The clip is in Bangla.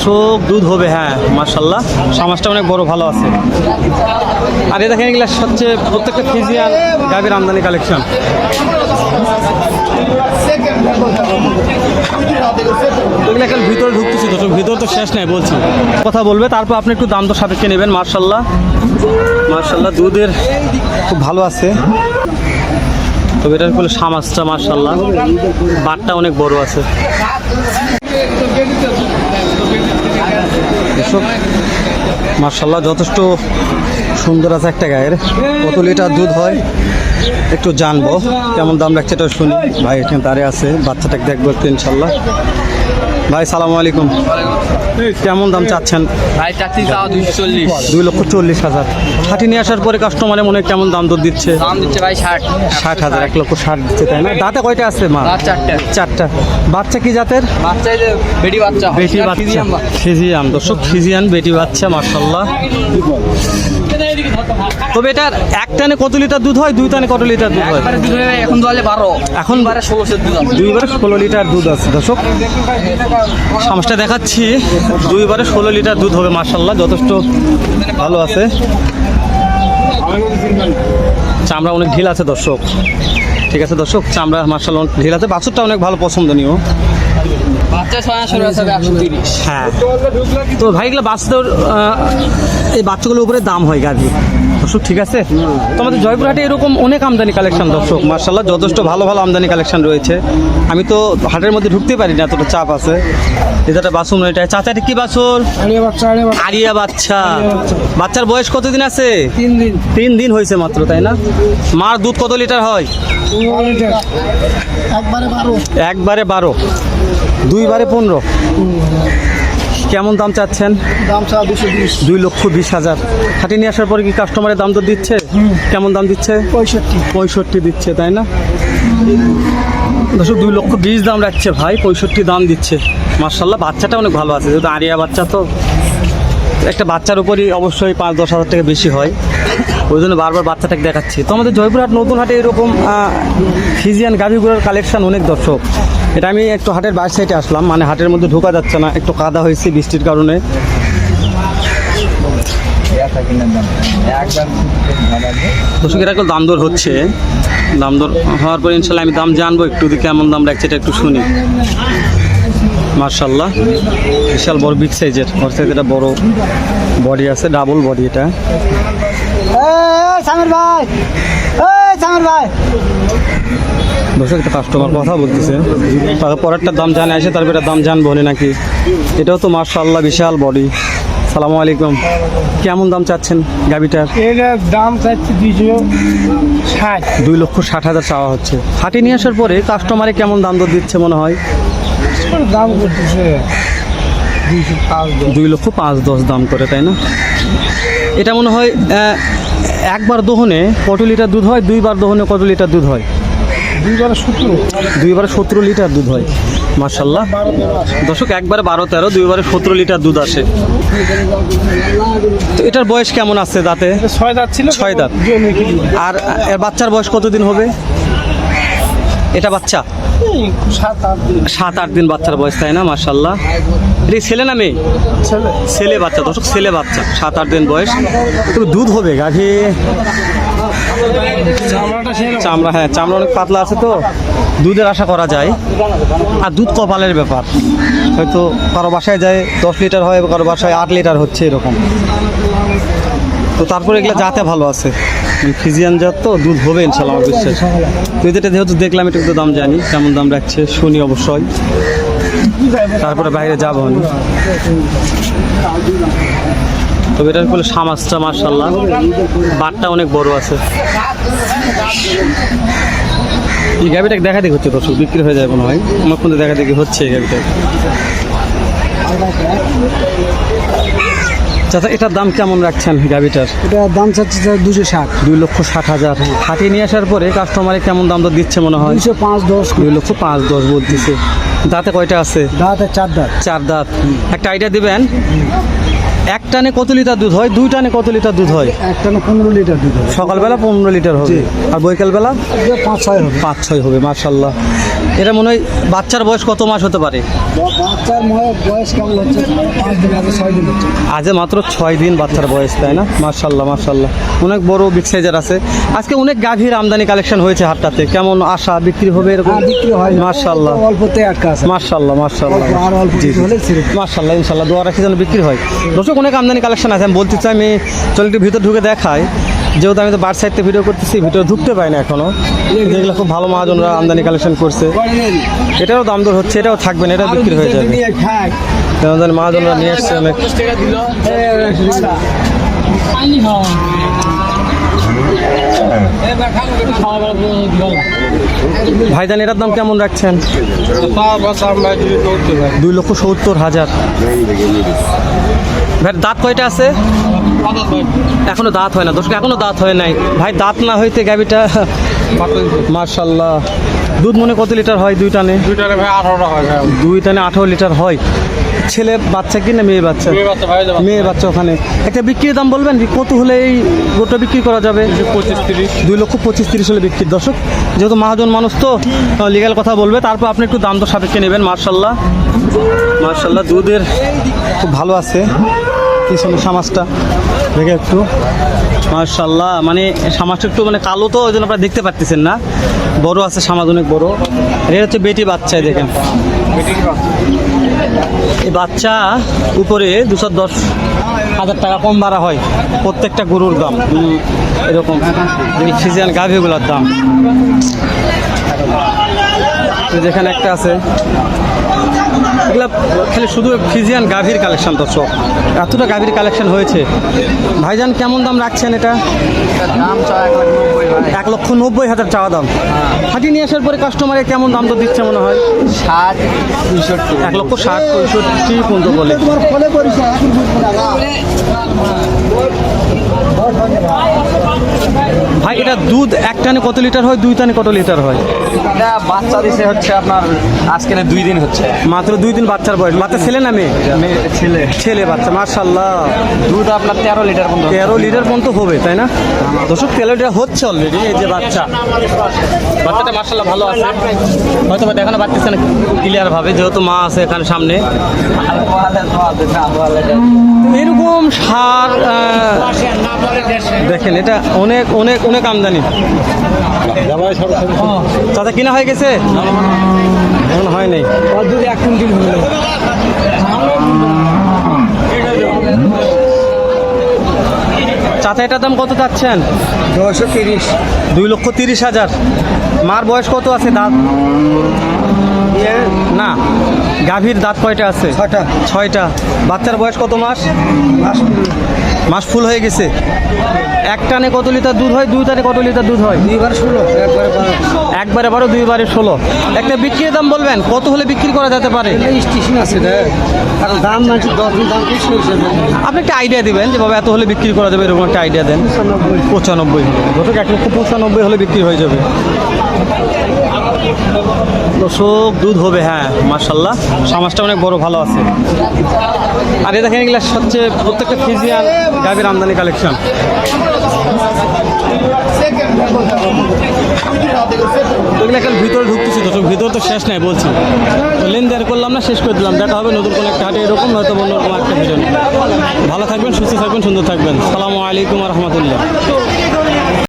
দর্শক দুধ হবে হ্যাঁ মার্শাল্লাহ সমাজটা অনেক বড়, ভালো আছে। আর এ দেখেন, এগুলো হচ্ছে প্রত্যেকটা ফিজিয়ান গাভীর আমদানি কালেকশন। এখন ভিতরে ঢুকতেছি, দর্শক, ভিতরে তো শেষ নাই, বলছি। কথা বলবে, তারপর আপনি একটু দাম তো সাপেক্ষে নেবেন মার্শাল্লাহ মার্শাল্লাহ দুধের খুব ভালো আছে। তবে এটার হলো সামাজটা মার্শাল্লাহ বাটটা অনেক বড় আছে। দর্শক মার্শাল্লাহ যথেষ্ট সুন্দর আছে একটা গায়ের। কত লিটার দুধ হয়, একটু জানব। কেমন দাম রাখছে এটা শুনি। ভাই, এখানে তারে আছে, বাচ্চাটাকে দেখব একটু ইনশাল্লাহ ভাই সালাম আলাইকুম। কেমন দাম চাচ্ছেন? ভাই চাচ্ছি দুই লক্ষ চল্লিশ হাজার। হাঁটি নিয়ে আসার পরে কাস্টমারে মনে কেমন দাম দর দিচ্ছে? দাম দিচ্ছে ভাই ষাট। ষাট হাজার এক লক্ষ ষাট দিচ্ছে তাই না? দাঁতে কয়টা আছে মা? চারটে। চারটা। বাচ্চা কি জাতের? বাচ্চা বেটি বাচ্চা। বেটি বাচ্চা। ফিজিয়ান দর্শক ফিজিয়ান বেটি বাচ্চা মার্শাল্লাহ তবে এটা এক টানে কত লিটার দুধ হয়? দুই টানে কত লিটার দুধ হয়? এখন দলে বারো। এখন বারে ষোলোশো দুধ দুইবারে ষোলো লিটার দুধ আছে দর্শক। সমস্যা দেখাচ্ছি দুইবারে ষোলো লিটার দুধ হবে মার্শাল্লাহ যথেষ্ট ভালো আছে। চামড়া অনেক ঢিল আছে দর্শক। ঠিক আছে দর্শক চামড়া মার্শাল্লাহ অনেক ঢিল আছে। বাছুরটা অনেক ভালো পছন্দনীয়। হ্যাঁ। তো ভাই এগুলো বাচ্চাদের এই বাচ্চাগুলোর উপরে দাম হয় গাড়ি দর্শক ঠিক আছে? তোমাদের জয়পুরহাটে এরকম অনেক আমদানি কালেকশন দর্শক। মার্শাল্লাহ যথেষ্ট ভালো ভালো আমদানি কালেকশন রয়েছে। আমি তো হাটের মধ্যে ঢুকতে পারি না এতটা চাপ আছে। এটা বাসুন এটা চাচাটি কি বাচ্চা আরিয়া বাচ্চা। বাচ্চার বয়স কতদিন আছে? তিন দিন। তিন দিন হয়েছে মাত্র তাই না? মার দুধ কত লিটার হয়? একবারে বারো। একবারে বারো। দুইবারে পনেরো। কেমন দাম চাচ্ছেন? দাম চা দুশো বিশ। দুই লক্ষ বিশ হাজার। হাটে নিয়ে আসার পরে কি কাস্টমারের দাম তো দিচ্ছে? কেমন দাম দিচ্ছে? পঁয়ষট্টি। পঁয়ষট্টি দিচ্ছে তাই না? দর্শক দুই লক্ষ বিশ দাম রাখছে ভাই পঁয়ষট্টি দাম দিচ্ছে। মার্শাল্লাহ বাচ্চাটা অনেক ভালো আছে যেহেতু আরিয়া বাচ্চা তো। একটা বাচ্চার উপরই অবশ্যই পাঁচ দশ হাজার টাকা বেশি হয়। ওই জন্য বারবার বাচ্চাটাকে দেখাচ্ছি। তো আমাদের জয়পুরহাট নতুন হাটে এরকম ফিজিয়ান গাভিগুলোর কালেকশন অনেক দর্শক। এটা আমি একটু হাটের বাইর সাইডে আসলাম মানে হাটের মধ্যে ঢোকা যাচ্ছে না, একটু কাদা হয়েছে বৃষ্টির কারণে। দাম দর হচ্ছে। দাম দর হওয়ার পর ইনশাল্লাহ আমি দাম জানব, একটু দিকে কেমন দাম রাখছে এটা একটু শুনি। মার্শাল্লাহ বিশাল বড় বিগ সাইজের ওর সাইজ এটা বড় বডি আছে ডাবল বডি এটা। ভাই ভাই। দর্শক একটা কাস্টমার কথা বলতেছে। পরেরটার দাম জানে আসে তারপর দাম জানব নাকি। এটাও তো মার্শাল্লাহ বিশাল বডি সালামু আলাইকুম। কেমন দাম চাচ্ছেন গাবিটার? এটার দাম চাচ্ছি দুইশো ষাট। দুই লক্ষ ষাট হাজার চাওয়া হচ্ছে। হাটে নিয়ে আসার পরে কাস্টমারে কেমন দাম দর দিচ্ছে মনে হয়? দাম করতেছে দুই লক্ষ পাঁচ দশ দাম করে তাই না? এটা মনে হয় একবার দোহনে কত লিটার দুধ হয়? দুইবার দোহনে কত লিটার দুধ হয়? দুইবার সতেরো। লিটার দুধ হয় মার্শাল্লাহ দর্শক একবারে বারো তেরো দুইবারে সতেরো লিটার দুধ আসে। তো এটার বয়স কেমন আছে দাঁতে? ছয় দাঁত ছিল। ছয় দাঁত। আর এর বাচ্চার বয়স কতদিন হবে? এটা বাচ্চা? সাত আট দিন। বাচ্চার বয়স তাই না? মার্শাল্লাহ এটা ছেলে না মেয়ে? ছেলে বাচ্চা দর্শক ছেলে বাচ্চা সাত আট দিন বয়স। তবে দুধ হবে গাভী। চামড়া হ্যাঁ চামড়া অনেক পাতলা আছে তো। দুধের আশা করা যায়। আর দুধ কপালের ব্যাপার। হয়তো কারও বাসায় যায়, দশ লিটার হয়, কারও বাসায় আট লিটার হচ্ছে এরকম। তো তারপরে এগুলো যাতে ভালো আছে। ফিজিয়ান জাত তো, দুধ হবে ইনশাল্লাহ, আমার বিশ্বাস। তো এটা যেহেতু দেখলাম, এটা একটু দাম জানি, কেমন দাম রাখছে শুনি অবশ্যই। তারপরে বাইরে যাব আমি। তবে এটার বলে সামাজটা মার্শাল্লাহ বাটটা অনেক বড় আছে। এই গাড়িটাকে দেখা দেখি হচ্ছে দর্শক বিক্রি হয়ে যায় মনে হয়। আমার কিন্তু দেখা দেখি হচ্ছে এই গাড়িটা চাচা এটার দাম কেমন রাখছেন গাড়িটার এটা দাম চাচ্ছে দুশো ষাট। দুই লক্ষ ষাট হাজার। হাতিয়ে নিয়ে আসার পরে কাস্টমারে কেমন দাম দর দিচ্ছে মনে হয়? দুইশো পাঁচ দশ। দুই লক্ষ পাঁচ দশ বলতেছে। দাঁতে কয়টা আছে? দাঁতে চার দাঁত। চার দাঁত। একটা আইডিয়া দিবেন? এক টানে কত লিটার দুধ হয়? দুই টানে কত লিটার দুধ হয়? এক টানে পনেরো লিটার দুধ হয়। সকালবেলা পনেরো লিটার হবে। আর বৈকালবেলা? পাঁচ ছয় হবে। পাঁচ ছয় হবে মার্শাল্লাহ এটা মনে হয় বাচ্চার বয়স কত মাস হতে পারে? বাচ্চার বয়স কেমন হচ্ছে? পাঁচ দিন আগে ছয় দিন হচ্ছে। মাত্র ছয় দিন বাচ্চার বয়স তাই না? মার্শাল্লাহ মার্শাল্লাহ অনেক বড় বিগ সাইজের আছে। আজকে অনেক গাভীর আমদানি কালেকশন হয়েছে হাটটাতে। কেমন আশা বিক্রি হবে এরকম? হ্যাঁ বিক্রি হয়। মার্শাল্লাহ অল্পতে আটকা আছে। মার্শাল্লাহ মার্শাল্লাহ আর অল্প। মার্শাল্লাহ ইনশাল্লাহ দোয়া রাখি যেন বিক্রি হয়। দর্শক অনেক আমদানি কালেকশন আছে। আমি বলতে চাই আমি চল একটু ভিতর ঢুকে দেখাই। যেহেতু আমি তো বার সাইডতে ভিডিও করতেছি ভিডিও ঢুকতে পাই না এখনও। যেগুলো খুব ভালো মহাজনরা আমদানি কালেকশন করছে। এটারও দাম দর হচ্ছে এটাও থাকবে না এটাও বিক্রি হয়ে যাবে। আমাদের মহাজনরা নিয়ে এসছে অনেক। ভাইজান এটার দাম কেমন রাখছেন? দুই লক্ষ সত্তর হাজার। ভাই দাঁত কয়টা আছে? এখনও দাঁত হয় না দর্শক এখনও দাঁত হয় নাই। ভাই দাঁত না হইতে গাবিটা মার্শাল্লাহ দুধ মনে কত লিটার হয় দুই টানে? দুইটারে ভাই আঠারো হয় দুই টানে আঠারো লিটার হয়। ছেলে বাচ্চা কি না মেয়ে বাচ্চা? মেয়ে বাচ্চা ওখানে। একটা বিক্রির দাম বলবেন? কত হলে এই গোটা বিক্রি করা যাবে? পঁচিশ তিরিশ। দুই লক্ষ পঁচিশ তিরিশ হলে বিক্রির। দর্শক যেহেতু মহাজন মানুষ তো লিগাল কথা বলবে তারপর আপনি একটু দাম তো সাপেক্ষে নেবেন মার্শাল্লাহ মার্শাল্লাহ দুধের খুব ভালো আছে পিছনে সামাজটা। দেখে একটু। মার্শাল্লাহ মানে সামাজটা একটু মানে কালো তো ওই জন্য আপনারা দেখতে পারতেছেন না। বড় আছে সামাজ অনেক বড়। এটা হচ্ছে বেটি বাচ্চায় দেখেন। এই বাচ্চা উপরে দুশো দশ হাজার টাকা কম বাড়া হয় প্রত্যেকটা গরুর দাম। এরকম। সিজন গাভিগুলোর দাম। যেখানে একটা আছে। এগুলা খালি শুধু ফিজিয়ান গাভীর কালেকশন দর্শক এতটা গাভীর কালেকশন হয়েছে। ভাইজান, কেমন দাম রাখছেন এটা? এক লক্ষ নব্বই হাজার চাওয়া দাম। হাঁটি নিয়ে আসার পরে কাস্টমারে কেমন দাম তো দিচ্ছে মনে হয়? ষাট এক লক্ষ ষাট, পঁয়ষট্টি পর্যন্ত বলে। ভাই, এটা দুধ এক টানে কত লিটার হয়? দুই টানে কত লিটার হয়? বাচ্চা দিছে হচ্ছে আপনার আজকে না দুই দিন হচ্ছে। মাত্র দুই দিন বাচ্চার বয়স। বাচ্চা ছেলে না মেয়ে? ছেলে। ছেলে বাচ্চা মার্শাল্লাহ দুধ আপনার তেরো লিটার পর্যন্ত তেরো লিটার পর্যন্ত হবে তাই না? দর্শক তেরো লিটার হচ্ছে অলরেডি এই যে বাচ্চা। বাচ্চাটা মার্শাল্লাহ ভালো আছে। হয়তো বা দেখানো পারতেছে না ক্লিয়ার ভাবে যেহেতু মা আছে এখানে সামনে। এরকম সার দেখেন এটা অনেক অনেক অনেক আমদানি। দাদা কিনা হয়ে গেছে? এখন হয় নাই। যদি এক কুইন্টাল হলো। চাচা এটার দাম কত চাচ্ছেন? দশশো তিরিশ। দুই লক্ষ তিরিশ হাজার। মার বয়স কত আছে দাঁত? না গাভীর দাঁত কয়টা আছে? ছয়টা। ছয়টা। বাচ্চার বয়স কত মাস? মাস ফুল হয়ে গেছে। এক টানে কত লিটার দুধ হয়? দুই টানে কত লিটার দুধ হয়? দুইবার ষোলো একবারে বারো। একবারে বারো দুইবারে ষোলো। একটা বিক্রির দাম বলবেন কত হলে বিক্রি করা যেতে পারে? স্টেশন আছে দাম না দশ দাম আপনি একটা আইডিয়া দিবেন যে বাবা এত হলে বিক্রি করা যাবে এরকম একটা আইডিয়া দেন। পঁচানব্বই। দর্শক এক লক্ষ পঁচানব্বই হলে বিক্রি হয়ে যাবে। দর্শক দুধ হবে হ্যাঁ মার্শাল্লাহ সমাজটা অনেক বড়, ভালো আছে। আর এ দেখেন, এগুলো সবচেয়ে প্রত্যেকটা ফিজিয়ান গাভীর আমদানি কালেকশন। এগুলো এখন ভিতরে ঢুকতেছি, দর্শক, ভিতরে তো শেষ নাই, বলছি। তো লেনদেন করলাম না, শেষ করে দিলাম। দেখা হবে নতুন কোনো একটা হাটে, এরকম নয়তো অন্য রকম একটা ভিডিও ভালো থাকবেন, সুস্থ থাকবেন, সুন্দর থাকবেন। সালামু আলাইকুম রহমতুল্লাহ।